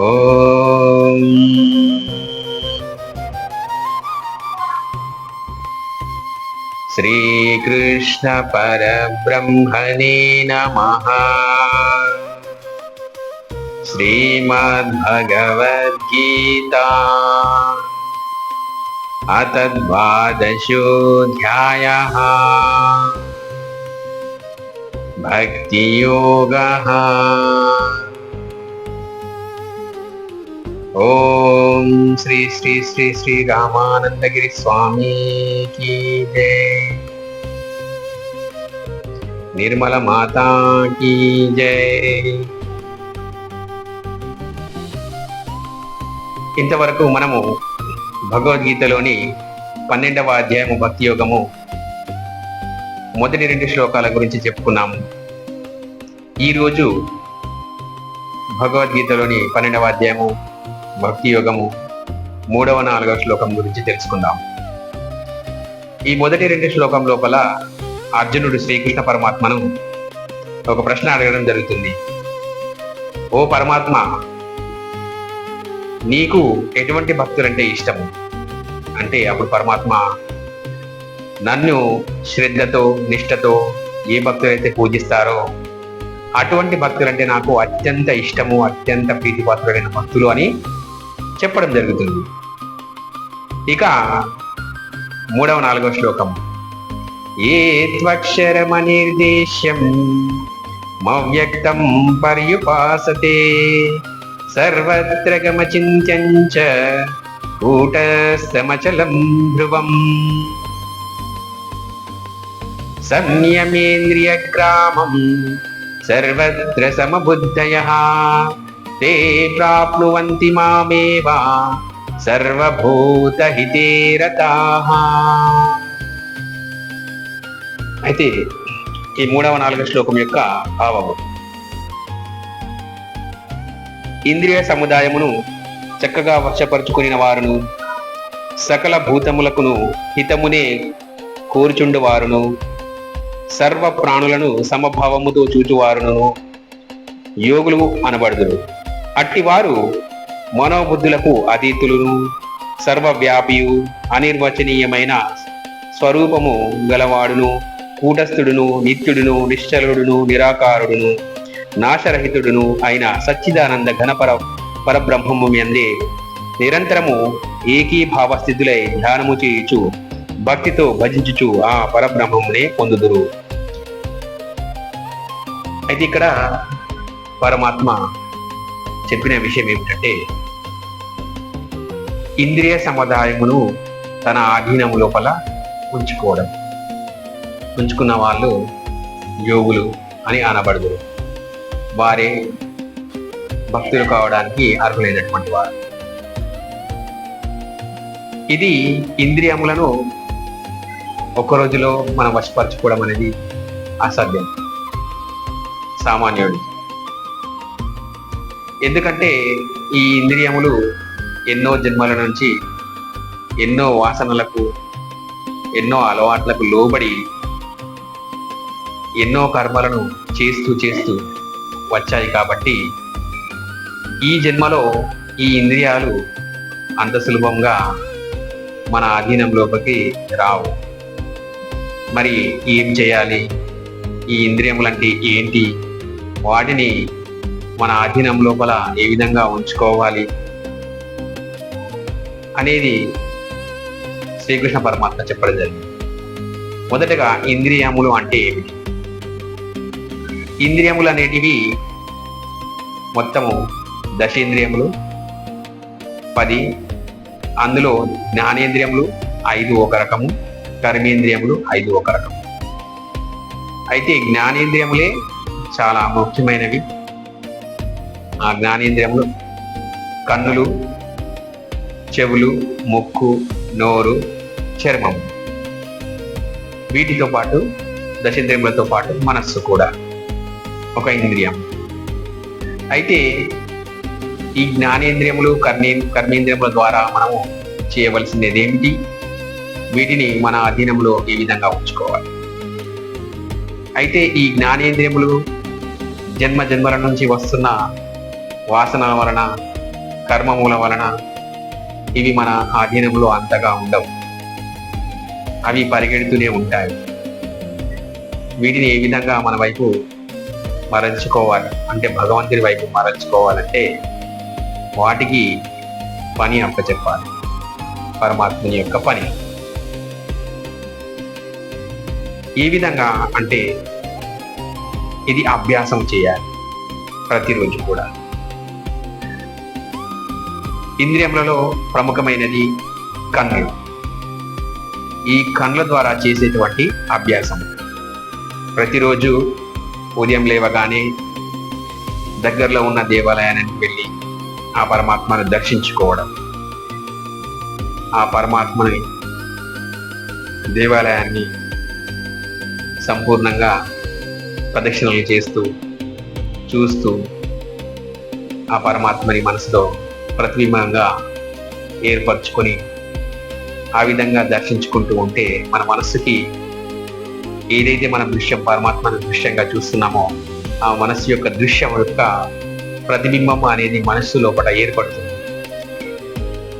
ॐ श्रीकृष्णपरब्रह्मणे नमः। श्रीमद्भगवद्गीता। अतद्वादशोऽध्यायः। भक्तियोगः। ఓం శ్రీ శ్రీ శ్రీ శ్రీ రామానందగిరి స్వామికి జై. నిర్మల మాతా కీ జై. ఇంతవరకు మనము భగవద్గీతలోని పన్నెండవ అధ్యాయము భక్తి యోగము మొదటి రెండు శ్లోకాల గురించి చెప్పుకున్నాము. ఈరోజు భగవద్గీతలోని పన్నెండవ అధ్యాయము భక్తి యోగము మూడవ నాలుగవ శ్లోకం గురించి తెలుసుకుందాం. ఈ మొదటి రెండు శ్లోకం లోపల అర్జునుడు శ్రీకృష్ణ పరమాత్మను ఒక ప్రశ్న అడగడం జరుగుతుంది. ఓ పరమాత్మ నీకు ఎటువంటి భక్తులంటే ఇష్టము? అంటే అప్పుడు పరమాత్మ నన్ను శ్రద్ధతో నిష్ఠతో ఏ భక్తులైతే పూజిస్తారో అటువంటి భక్తులంటే నాకు అత్యంత ఇష్టము అత్యంత ప్రీతిపాత్రుడైన భక్తులు అని చెప్పడం జరుగుతుంది. ఇక మూడవ నాలుగవ శ్లోకం. ఏ త్వక్షరమనిర్దేశ్యం మవ్యక్తం పర్యుపాసతే సర్వత్ర గమచింత్యం చ కూటస్థమచలం ధ్రువం. సంయమేంద్రియగ్రామం సర్వత్ర సమబుద్ధయ ते ప్రాప్నువంతి మామేవ సర్వభూతహితే అయితే ఈ మూడవ నాలుగవ శ్లోకం యొక్క భావము. ఇంద్రియ సముదాయమును చక్కగా వశపరుచుకుని వారును సకల భూతములకును హితమునే కోరుచుండు వారును సర్వ ప్రాణులను సమభావముతో చూచువారును యోగులు అనబడుదురు. అట్టివారు మనోబుద్ధులకు అతీతులను సర్వవ్యాపియు అనిర్వచనీయమైన స్వరూపము గలవాడును కూటస్థుడును నిత్యుడును నిశ్చలుడును నిరాకారుడును నాశరహితుడును అయిన సచ్చిదానంద ఘనపర పరబ్రహ్మము ఎందే నిరంతరము ఏకీభావస్థితులై ధ్యానము చేయుచు భక్తితో భజించుచు ఆ పరబ్రహ్మమునే పొందుదురు. అయితే ఇక్కడ పరమాత్మ చెప్పిన విషయం ఏమిటంటే ఇంద్రియ సముదాయమును తన ఆధీనము లోపల ఉంచుకోవడం. ఉంచుకున్న వాళ్ళు యోగులు అని అనబడుదురు. వారే భక్తులు కావడానికి అర్హులైనటువంటి వారు. ఇది ఇంద్రియములను ఒక రోజులో మనం వశపరచుకోవడం అనేది అసాధ్యం. సామాన్యుడికి ఎందుకంటే ఈ ఇంద్రియములు ఎన్నో జన్మల నుంచి ఎన్నో వాసనలకు ఎన్నో అలవాట్లకు లోబడి ఎన్నో కర్మలను చేస్తూ చేస్తూ వచ్చాయి కాబట్టి ఈ జన్మలో ఈ ఇంద్రియాలు అంత సులభంగా మన అధీనంలోకి రావు. మరి ఏం చేయాలి? ఈ ఇంద్రియములంటే ఏంటి? వాటిని మన అధీనం లోపల ఏ విధంగా ఉంచుకోవాలి అనేది శ్రీకృష్ణ పరమాత్మ చెప్పడం జరిగింది. మొదటగా ఇంద్రియములు అంటే ఏమిటి? ఇంద్రియములు అనేటివి మొత్తము దశేంద్రియములు పది అందులో జ్ఞానేంద్రియములు ఐదు ఒక రకము కర్మేంద్రియములు ఐదు ఒక రకము. అయితే జ్ఞానేంద్రియములే చాలా ముఖ్యమైనవి. ఆ జ్ఞానేంద్రియములు కన్నులు చెవులు ముక్కు నోరు చర్మం. వీటితో పాటు దశేంద్రియములతో పాటు మనస్సు కూడా ఒక ఇంద్రియం. అయితే ఈ జ్ఞానేంద్రియములు కర్ణే కర్మేంద్రియముల ద్వారా మనము చేయవలసినది ఏమిటి వీటిని మన అధీనంలో ఏ విధంగా ఉంచుకోవాలి? అయితే ఈ జ్ఞానేంద్రియములు జన్మ జన్మల నుంచి వస్తున్న వాసన వలన కర్మమూల వలన ఇవి మన ఆధీనంలో అంతగా ఉండవు. అవి పరిగెడుతూనే ఉంటాయి. వీటిని ఏ విధంగా మన వైపు మరల్చుకోవాలి? అంటే భగవంతుని వైపు మరల్చుకోవాలంటే వాటికి పని అప్పచెప్పాలి పరమాత్మని యొక్క పని. ఈ విధంగా అంటే ఇది అభ్యాసం చేయాలి ప్రతిరోజు కూడా. ఇంద్రియములలో ప్రముఖమైనది కన్ను. ఈ కన్నుల ద్వారా చేసేటువంటి అభ్యాసం. ప్రతిరోజు ఉదయం లేవగానే దగ్గరలో ఉన్న దేవాలయానికి వెళ్ళి ఆ పరమాత్మను దర్శించుకోవడం. ఆ పరమాత్మని దేవాలయాన్ని సంపూర్ణంగా ప్రదక్షిణలు చేస్తూ చూస్తూ ఆ పరమాత్మని మనసులో ప్రతిబింబంగా ఏర్పరచుకొని ఆ విధంగా దర్శించుకుంటూ ఉంటే మన మనస్సుకి ఏదైతే మన దృశ్యం పరమాత్మను దృశ్యంగా చూస్తున్నామో ఆ మనస్సు యొక్క దృశ్యం యొక్క ప్రతిబింబం అనేది మనస్సు లోపల ఏర్పడుతుంది.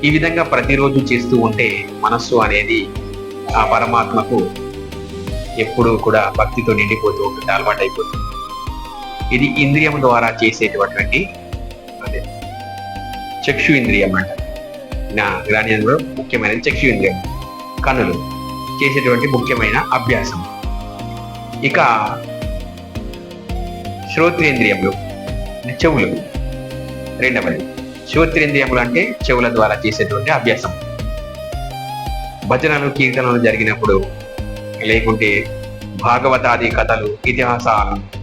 ఈ విధంగా ప్రతిరోజు చేస్తూ ఉంటే మనస్సు అనేది ఆ పరమాత్మకు ఎప్పుడూ కూడా భక్తితో నిండిపోతూ ఉంటుంది అలవాటైపోతుంది. ఇది ఇంద్రియం ద్వారా చేసేటటువంటి చక్షు ఇంద్రియం అంట నా జ్ఞానంలో చక్షు ఇంద్రియం కనులు చేసేటువంటి ముఖ్యమైన అభ్యాసం. ఇక శ్రోత్రేంద్రియములు చెవులు. రెండవది శ్రోత్రేంద్రియములు అంటే చెవుల ద్వారా చేసేటువంటి అభ్యాసం. భజనలు కీర్తనలు జరిగినప్పుడు లేకుంటే భాగవతాది కథలు ఇతిహాసాలు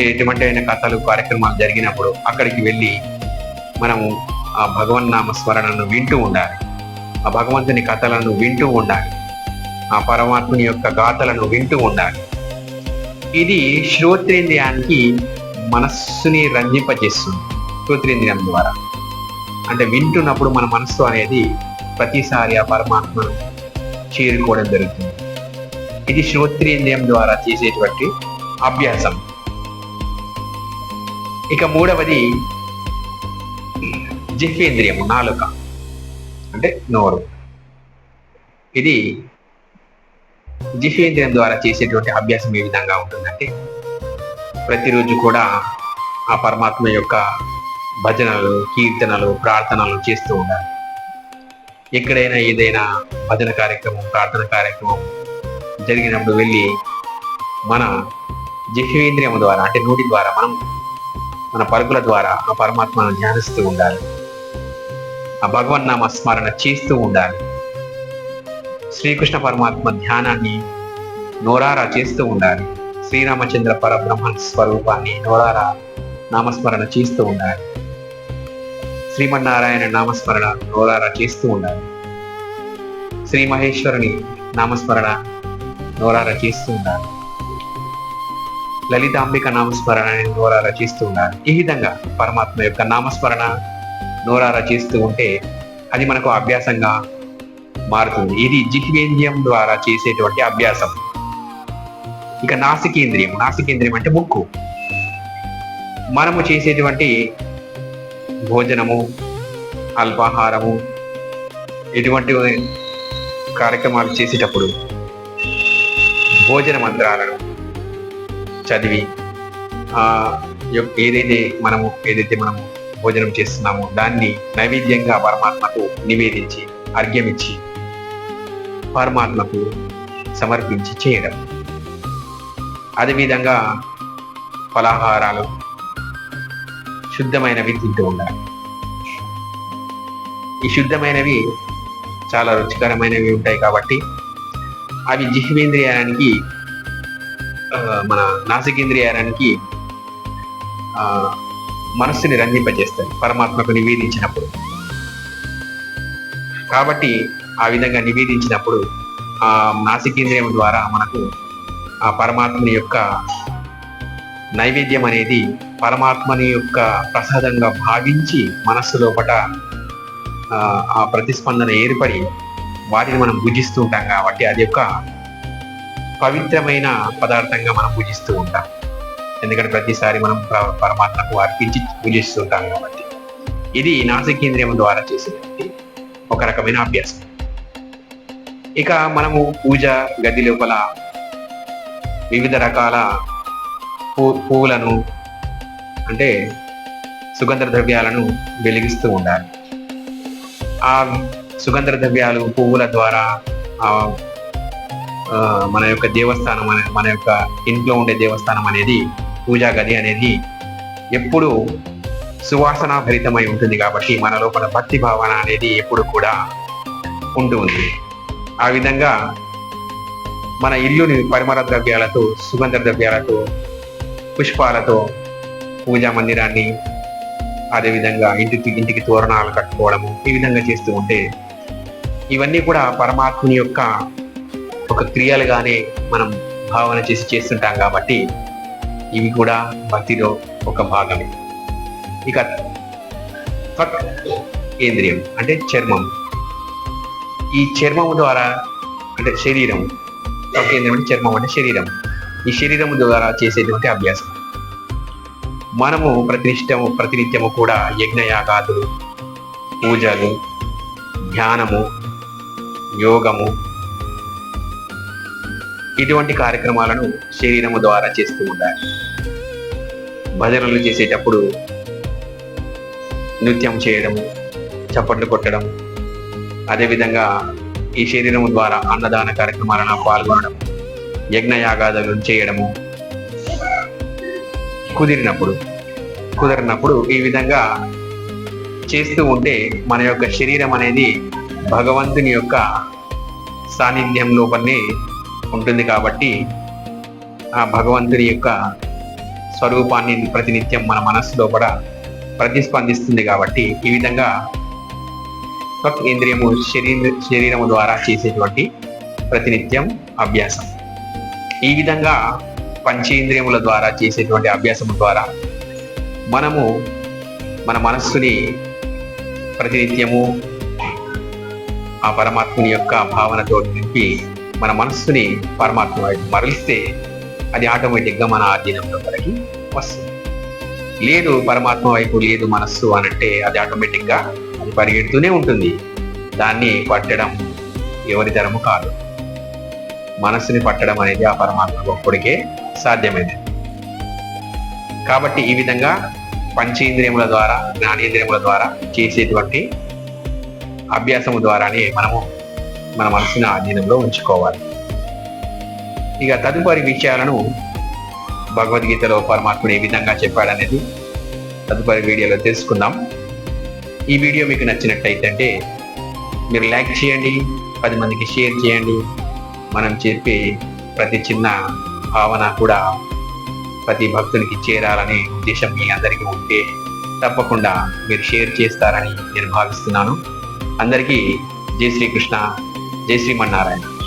ఎటువంటి అయిన కథలు కార్యక్రమాలు జరిగినప్పుడు అక్కడికి వెళ్ళి మనము ఆ భగవన్ నామ స్మరణను వింటూ ఉండాలి. ఆ భగవంతుని కథలను వింటూ ఉండాలి. ఆ పరమాత్ముని యొక్క గాథలను వింటూ ఉండాలి. ఇది శ్రోత్రేంద్రియానికి మనస్సుని రంజింపజేస్తుంది శ్రోత్రేంద్రియం ద్వారా. అంటే వింటున్నప్పుడు మన మనస్సు అనేది ప్రతిసారి ఆ పరమాత్మను చేరుకోవడం జరుగుతుంది. ఇది శ్రోత్రేంద్రియం ద్వారా చేసేటువంటి అభ్యాసం. ఇక మూడవది జిహ్వేంద్రియము నాలుక. అంటే నోరు. ఇది జిహ్వేంద్రియం ద్వారా చేసేటువంటి అభ్యాసం ఏ విధంగా ఉంటుందంటే ప్రతిరోజు కూడా ఆ పరమాత్మ యొక్క భజనలు కీర్తనలు ప్రార్థనలు చేస్తూ ఉండాలి. ఎక్కడైనా ఏదైనా భజన కార్యక్రమం ప్రార్థన కార్యక్రమం జరిగినప్పుడు వెళ్ళి మన జిహ్వేంద్రియం ద్వారా అంటే నోటి ద్వారా మనం మన పరుగుల ద్వారా ఆ పరమాత్మను ధ్యానిస్తూ ఉండాలి. ఆ భగవన్నామ స్మరణ చేస్తూ ఉండాలి. శ్రీకృష్ణ పరమాత్మ ధ్యానాన్ని నోరారా చేస్తూ ఉండాలి. శ్రీరామచంద్ర పరబ్రహ్మ స్వరూపాన్ని నోరారా నామస్మరణ చేస్తూ ఉండాలి. శ్రీమన్నారాయణ నామస్మరణ నోరారా చేస్తూ ఉండాలి. శ్రీ మహేశ్వరుని నామస్మరణ నోరారా చేస్తూ ఉండాలి. లలితాంబిక నామస్మరణ నోరారా చేస్తూ ఉండాలి. ఈ విధంగా పరమాత్మ యొక్క నామస్మరణ నోరారా చేస్తూ ఉంటే అది మనకు అభ్యాసంగా మారుతుంది. ఇది జిహ్వేంద్రియం ద్వారా చేసేటువంటి అభ్యాసం. ఇక నాసికేంద్రియం. నాసికేంద్రియం అంటే ముక్కు. మనము చేసేటువంటి భోజనము అల్పాహారము ఎటువంటి కార్యక్రమాలు చేసేటప్పుడు భోజన మంత్రాలను చదివి ఆ ఏదైతే మనము ఏదైతే మనము భోజనం చేస్తున్నాము. దాన్ని నైవేద్యంగా పరమాత్మకు నివేదించి అర్ఘ్యమిచ్చి పరమాత్మకు సమర్పించి చేయడం. అదేవిధంగా ఫలాహారాలు శుద్ధమైనవి తింటూ ఉండాలి. ఈ శుద్ధమైనవి చాలా రుచికరమైనవి ఉంటాయి కాబట్టి అవి జిహ్వేంద్రియానికి మన నాసికేంద్రియానికి ఆ, మనస్సుని రంజింపజేస్తాయి పరమాత్మకు నివేదించినప్పుడు. కాబట్టి ఆ విధంగా నివేదించినప్పుడు ఆ నాసికేంద్రియం ద్వారా మనకు ఆ పరమాత్మని యొక్క నైవేద్యం అనేది పరమాత్మని యొక్క ప్రసాదంగా భావించి మనస్సు లోపల ఆ, ఆ ప్రతిస్పందన ఏర్పడి వాటిని మనం భుజిస్తూ ఉంటాం కాబట్టి అది యొక్క పవిత్రమైన పదార్థంగా మనం పూజిస్తూ ఉంటాం. ఎందుకంటే ప్రతిసారి మనం పరమాత్మకు అర్పించి పూజిస్తూ ఉంటాం కాబట్టి. ఇది నాసికేంద్రియం ద్వారా చేసేటువంటి ఒక రకమైన అభ్యాసం. ఇక మనము పూజ గది లోపల వివిధ రకాల పూ పువ్వులను అంటే సుగంధ ద్రవ్యాలను వెలిగిస్తూ ఉండాలి. ఆ సుగంధ ద్రవ్యాలు పువ్వుల ద్వారా ఆ మన యొక్క దేవస్థానం మన యొక్క ఇంట్లో ఉండే దేవస్థానం అనేది పూజా గది అనేది ఎప్పుడు సువాసన భరితమై ఉంటుంది కాబట్టి మన లోపల భక్తి భావన అనేది ఎప్పుడు కూడా ఉంటుంది ఉంది. ఆ విధంగా మన ఇల్లుని పరిమళ ద్రవ్యాలతో సుగంధ ద్రవ్యాలతో పుష్పాలతో పూజా మందిరాన్ని అదేవిధంగా ఇంటికి ఇంటికి తోరణాలు కట్టుకోవడము ఈ విధంగా చేస్తూ ఉంటే ఇవన్నీ కూడా పరమాత్ముని యొక్క ఒక క్రియలుగానే మనం భావన చేసి చేస్తుంటాం కాబట్టి ఇవి కూడా భక్తిలో ఒక భాగమే. ఇక త్వక్ కేంద్రియం అంటే చర్మం. ఈ చర్మము ద్వారా అంటే శరీరం. త్వక్ కేంద్రం అంటే చర్మం అంటే శరీరం. ఈ శరీరం ద్వారా చేసేటువంటి అభ్యాసం. మనము ప్రతినిష్టము ప్రతినిత్యము కూడా యజ్ఞయాగాదులు పూజలు ధ్యానము యోగము ఇటువంటి కార్యక్రమాలను శరీరము ద్వారా చేస్తూ ఉండాలి. భజనలు చేసేటప్పుడు నృత్యం చేయడము చప్పట్లు కొట్టడం అదేవిధంగా ఈ శరీరం ద్వారా అన్నదాన కార్యక్రమాలను పాల్గొనడం యజ్ఞయాగాదులు చేయడము కుదిరినప్పుడు కుదిరినప్పుడు ఈ విధంగా చేస్తూ ఉంటే మన యొక్క శరీరం అనేది భగవంతుని యొక్క సాన్నిధ్యం లోపలనే ఉంటుంది కాబట్టి ఆ భగవంతుడి యొక్క స్వరూపాన్ని ప్రతినిత్యం మన మనస్సులో కూడా ప్రతిస్పందిస్తుంది కాబట్టి ఈ విధంగా త్వక్ ఇంద్రియము శరీర శరీరము ద్వారా చేసేటువంటి ప్రతినిత్యం అభ్యాసం. ఈ విధంగా పంచేంద్రియముల ద్వారా చేసేటువంటి అభ్యాసము ద్వారా మనము మన మనస్సుని ప్రతినిత్యము ఆ పరమాత్ముని యొక్క భావనతో నింపి మన మనస్సుని పరమాత్మ వైపు మరలిస్తే అది ఆటోమేటిక్గా మన ఆధీనంలో మనకి వస్తుంది. లేదు పరమాత్మ వైపు లేదు మనస్సు అనంటే అది ఆటోమేటిక్గా అది పరిగెడుతూనే ఉంటుంది. దాన్ని పట్టడం ఎవరి తరము కాదు. మనస్సుని పట్టడం అనేది ఆ పరమాత్మ ఒక్కడికే సాధ్యమైనది. కాబట్టి ఈ విధంగా పంచేంద్రియముల ద్వారా జ్ఞానేంద్రియముల ద్వారా చేసేటువంటి అభ్యాసము ద్వారానే మనము మన మనసుని ఆధీనంలో ఉంచుకోవాలి. ఇక తదుపరి విషయాలను భగవద్గీతలో పరమాత్ముడు ఏ విధంగా చెప్పాడనేది తదుపరి వీడియోలో తెలుసుకుందాం. ఈ వీడియో మీకు నచ్చినట్టయితే మీరు లైక్ చేయండి పది మందికి షేర్ చేయండి. మనం చెప్పే ప్రతి చిన్న భావన కూడా ప్రతి భక్తునికి చేరాలనే ఉద్దేశం మీ అందరికీ ఉంటే తప్పకుండా మీరు షేర్ చేస్తారని నేను భావిస్తున్నాను. అందరికీ జై శ్రీకృష్ణ. జై శ్రీమన్నారాయణ